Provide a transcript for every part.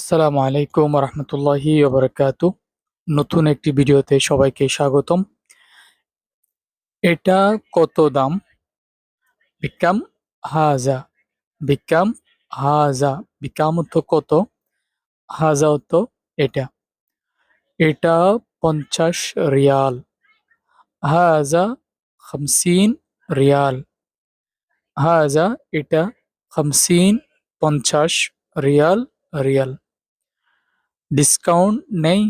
আসসালামু আলাইকুম রহমতুল্লাহি নতুন একটি ভিডিওতে সবাইকে স্বাগতম। এটা কত দাম? বিকাম হাজা বিকাম হাজা, বিকাম তো কত? হাজা তো এটা। এটা পঞ্চাশ রিয়াল। হাজা খামসিন রিয়াল। হাজা এটা খামসিন পঞ্চাশ রিয়াল রিয়াল। ডিসকাউন্ট নেই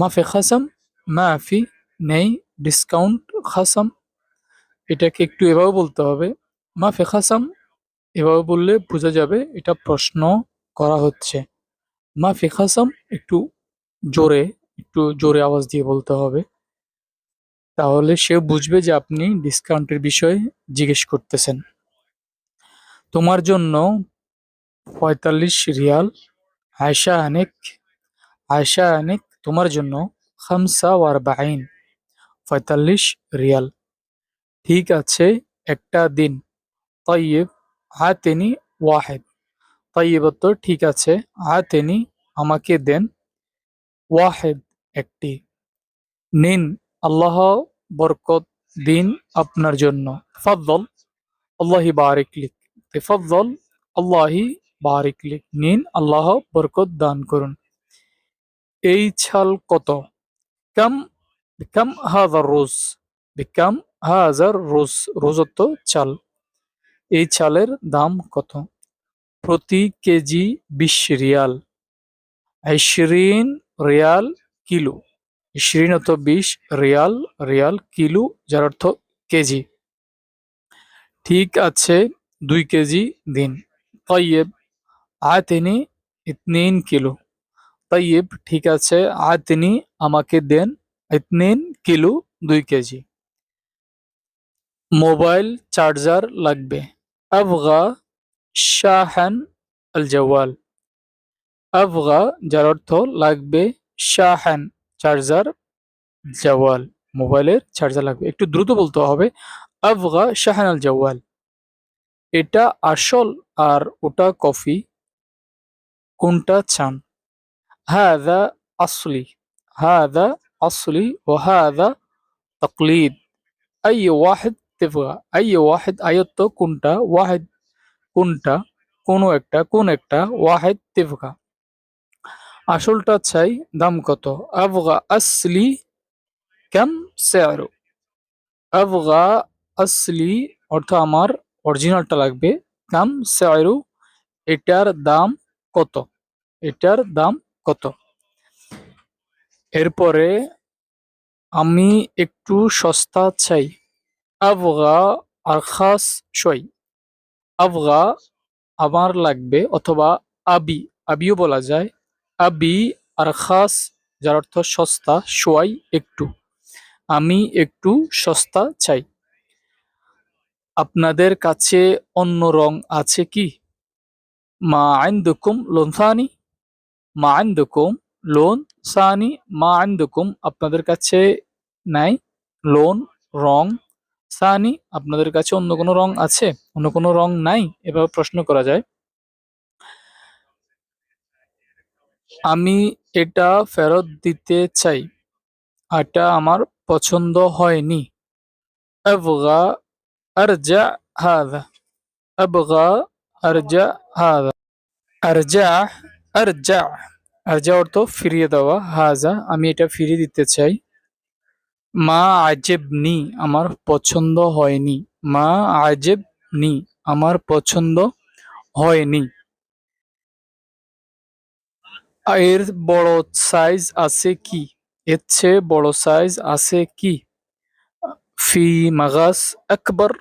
মাফি খাসাম মাফি নেই ডিসকাউন্ট খাসাম এটাকে একটু এভাবে বলতে হবে। মাফি খাসাম এভাবে বললে বোঝা যাবে এটা প্রশ্ন করা হচ্ছে। মাফি খাসাম একটু জোরে একটু জোরে আওয়াজ দিয়ে বলতে হবে। তাহলে সে বুঝবে যে আপনি ডিসকাউন্টের বিষয়ে জিজ্ঞেস করতেছেন। তোমার জন্য পঁয়তাল্লিশ রিয়াল আয়শা আনেক আয়শা আনেক তোমার জন্য খামসা ওয়ার বাইন পঁয়তাল্লিশ রিয়াল। ঠিক আছে, একটা দিন। তৈব আতেনি ওয়াহেদ। তৈব তো ঠিক আছে আতেনি আমাকে দেন। ওয়াহেদ একটি। নিন আল্লাহ বরকত, দিন আপনার জন্য। ফদ্দল, আল্লাহি বারিক লিক ফদ্দল, আল্লাহি বারিক নিন, আল্লাহ বরকত দান করুন। এই ছাল কত? কাম বিকাম হাজার রোজ বিকাম হাজার রোজ, রোজত্ব চাল এই চালের দাম কত? প্রতি কেজি বিশ রিয়াল। আইশরিন রিয়াল কিলো। ইশরিন অত বিশ রিয়াল রিয়াল কিলো, যার অর্থ কেজি। ঠিক আছে, দুই কেজি দিন। তৈব আতেনি ইতনিন কিলো তাইব ঠিক আছে আতেনি আমাকে দেন ইতনিন কিলো দুই কেজি মোবাইল চার্জার লাগবে আবগা শাহান আল জওয়াল আবগা যার অর্থ লাগবে শাহান চার্জার জওয়াল মোবাইলের চার্জার লাগবে একটু দ্রুত বলতে হবে আবগা শাহান আল জওয়াল এটা আসল আর ওটা কফি কোনটা চান? হ্যাঁ আসলি হ্যাঁ আসলি ও হ্যাঁ তকলিদ। আই ওয়াহেদ তেফা আই ওয়াহেদ আয়ত্ত কোনটা? ওয়াহেদ কোনটা? কোন একটা কোন একটা? ওয়াহেদ তেফা আসলটা চাই দাম কত? আবগা আসলি কেম স্যারো? আবগা আসলি অর্থাৎ আমার অরিজিনালটা লাগবে। কেন স্যারো, এটার দাম কত? এটার দাম কত? এরপরে আমি একটু সস্তা চাই। আবগা আর খাস সই। আবগা আমার লাগবে অথবা আবি, আবিও বলা যায়। আবি আর খাস, যার অর্থ সস্তা, সোয়াই একটু। আমি একটু সস্তা চাই। আপনাদের কাছে অন্য রং আছে কি? মা আইন্দুকুম লোন সানি, মা আইন্দুকুম লোন সানি, মা আইন্দুকুম আপনাদের কাছে নাই, লোন রং সানি, আপনাদের কাছে অন্য কোনো রং আছে? অন্য কোনো রং নাই? এভাবে প্রশ্ন করা যায়। আমি এটা ফেরত দিতে চাই। এটা আমার পছন্দ হয়নি। আবগা আরজা হাদা। আবগা আরজা হাদা আরজা আরজা আরজা অর্থ ফিরিয়ে দেওয়া হাজা আমি এটা ফিরিয়ে দিতে চাই মা আজেব নি আমার পছন্দ হয়নি মা আজেব নি আমার পছন্দ হয়নি এর বড় সাইজ আছে কি? এর চেয়ে বড় সাইজ আছে কি? ফি মাগাস আকবর.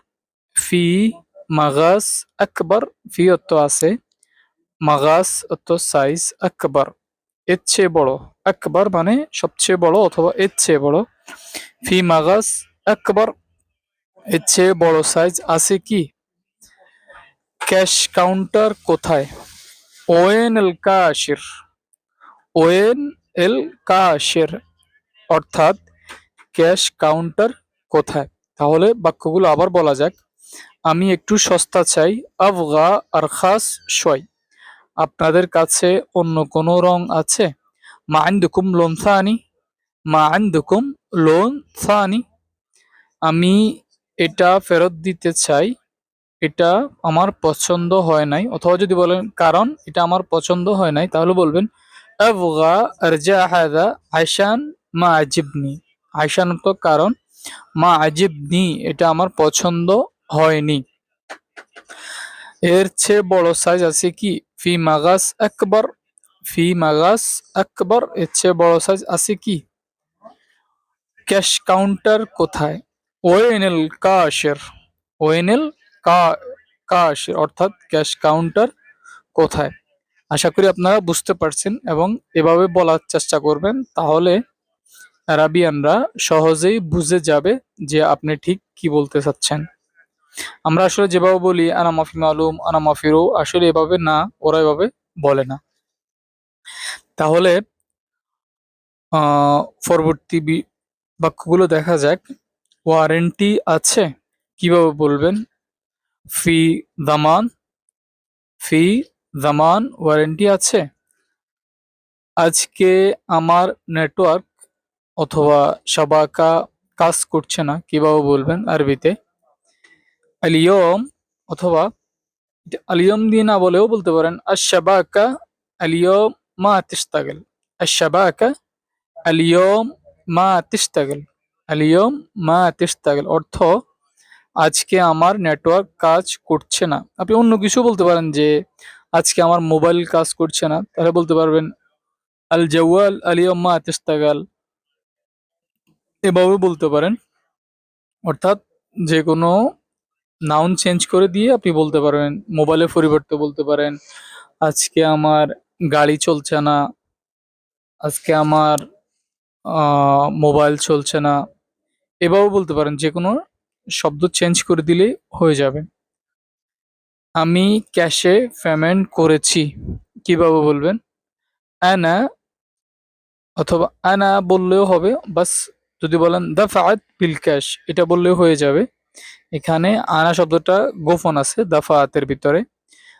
ফি মাগাস আকবর ফি অর্থ আছে মাগাস অর্থ সাইজ আকবর এর চেয়ে বড় আকবর মানে সবচেয়ে বড় অথবা এর চেয়ে বড় ফি মাগাস আকবর এর চেয়ে বড় সাইজ আছে কি ক্যাশ কাউন্টার কোথায় ওয়েন এল কাশির ওয়েন এল কাশের অর্থাৎ ক্যাশ কাউন্টার কোথায় তাহলে বাক্যগুলো আবার বলা যাক আমি একটু সস্তা চাই। আফগা আর খাস সয় আপনাদের কাছে অন্য কোনো রং আছে? মা আন্দুকুম লোন সানি। মা আন্দুকুম লোন সানি। আমি এটা ফেরত দিতে চাই। এটা আমার পছন্দ হয় নাই। অথবা যদি বলেন, কারণ এটা আমার পছন্দ হয় নাই, তাহলে বলবেন, আবগা আরজা হাদা আইসান মা আজিবনি আইসান তো কারণ মা আজিবনি এটা আমার পছন্দ হয়নি। এর চেয়ে বড় সাইজ আছে কি? ফি মাগাস একবার ফি মাগাস একবার এর চেয়ে বড় সাইজ আছে কি? ক্যাশ কাউন্টার কোথায়? ওয়েনেল কাশের। ওয়েনেল কাশের, অর্থাৎ ক্যাশ কাউন্টার কোথায়? আশা করি আপনারা বুঝতে পারছেন এবং এভাবে বলার চেষ্টা করবেন, তাহলে আরাবিয়ানরা সহজেই বুঝে যাবে যে আপনি ঠিক কি বলতে চাচ্ছেন। আমরা আসলে যেভাবে বলি, আনা মাফি মালুম, আনা আসলে এভাবে না, ওরা এভাবে বলে না। তাহলে পরবর্তী বাক্যগুলো দেখা যাক। ওয়ারেন্টি আছে? কীভাবে বলবেন? ফি দামান ফি দামান ওয়ারেন্টি আছে? আজকে আমার নেটওয়ার্ক অথবা সাবাকা কাজ করছে না, কীভাবে বলবেন আরবিতে? আলিয়ম অথবা আলিয়ম দিয়ে না বলেও বলতে পারেন আশাবাকা আলিয়ম মা তিস্তাগল আশাবাকা আলিয়ম মা তিস্তাগল আলিয়ম মা তিস্তাগল অর্থ আজকে আমার নেটওয়ার্ক কাজ করছে না। আপনি অন্য কিছু বলতে পারেন যে আজকে আমার মোবাইল কাজ করছে না, তাহলে বলতে পারবেন আল জাওয়াল আলিয়ম মা তিস্তাগল এভাবে বলতে পারেন। অর্থাৎ যে কোনো নাউন চেঞ্জ করে দিয়ে আপনি বলতে পারবেন মোবাইলের পরিবর্তে বলতে পারেন, আজকে আমার গাড়ি চলছে না, আজকে আমার মোবাইল চলছে না, এভাবে বলতে পারেন যে কোনো শব্দ চেঞ্জ করে দিলে হয়ে যাবে। আমি ক্যাশে পেমেন্ট করেছি, কীভাবে বলবেন? আনা অথবা আনা বললেও হবে, বাস যদি বলেন দাফাত বিল ক্যাশ, এটা বললেও হয়ে যাবে। এখানে আনা শব্দটা গোপন আছে দাফাতের ভিতরে।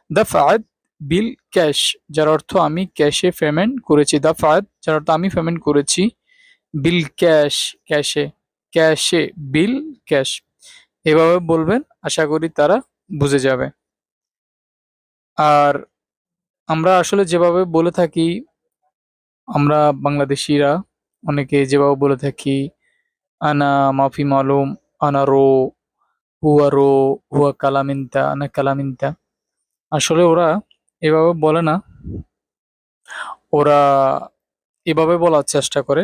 দাফাত বিল ক্যাশ, যার অর্থ আমি ক্যাশে পেমেন্ট করেছি। দাফাত যার অর্থ আমি পেমেন্ট করেছি, বিল ক্যাশ, ক্যাশে ক্যাশে বিল ক্যাশ। এভাবে বলবেন, আশা করি তারা বুঝে যাবে। আর আমরা আসলে যেভাবে বলে থাকি, আমরা বাংলাদেশিরা অনেকে যেভাবে বলে থাকি, আনা মাফি মালুম, আনা রো হুয়া রো, হুয়া কালামিনতা না কালামিনতা। আসলে ওরা এভাবে বলে না। ওরা এভাবে বলার চেষ্টা করে।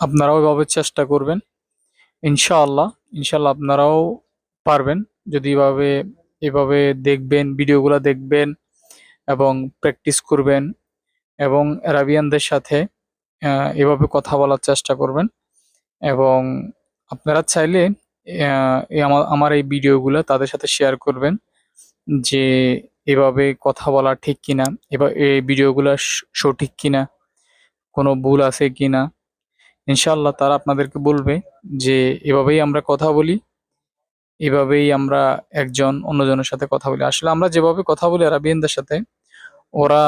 আপনারাও এভাবে চেষ্টা করবেন। ইনশাআল্লাহ ইনশাআল্লাহ আপনারাও পারবেন। যদি এভাবে এভাবে দেখবেন, ভিডিওগুলো দেখবেন এবং প্র্যাকটিস করবেন এবং অ্যারাবিয়ানদের সাথে এভাবে কথা বলার চেষ্টা করবেন এবং আপনারা চাইলে আমার এই ভিডিওগুলো তাদের সাথে শেয়ার করবেন যে এভাবে কথা বলা ঠিক কিনা এবার এই ভিডিওগুলো সঠিক কিনা, কোনো ভুল আছে কিনা। ইনশাল্লাহ তারা আপনাদেরকে বলবে যে এভাবেই আমরা কথা বলি, এভাবেই আমরা একজন অন্যজনের সাথে কথা বলি। আসলে আমরা যেভাবে কথা বলি আরাবিয়ানদের সাথে, ওরা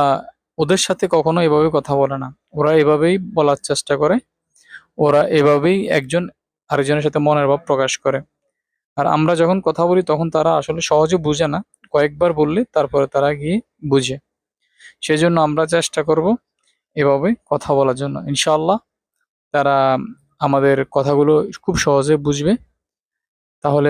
ওদের সাথে কখনো এভাবে কথা বলে না। ওরা এভাবেই বলার চেষ্টা করে, ওরা এভাবেই একজন আরেকজনের সাথে মনের ভাব প্রকাশ করে। আর আমরা যখন কথা বলি, তখন তারা আসলে সহজে বুঝে না। কয়েকবার বললে, তারপরে তারা গিয়ে বুঝে। সেজন্য আমরা চেষ্টা করব এভাবে কথা বলার জন্য। ইনশাআল্লাহ তারা আমাদের কথাগুলো খুব সহজে বুঝবে। তাহলে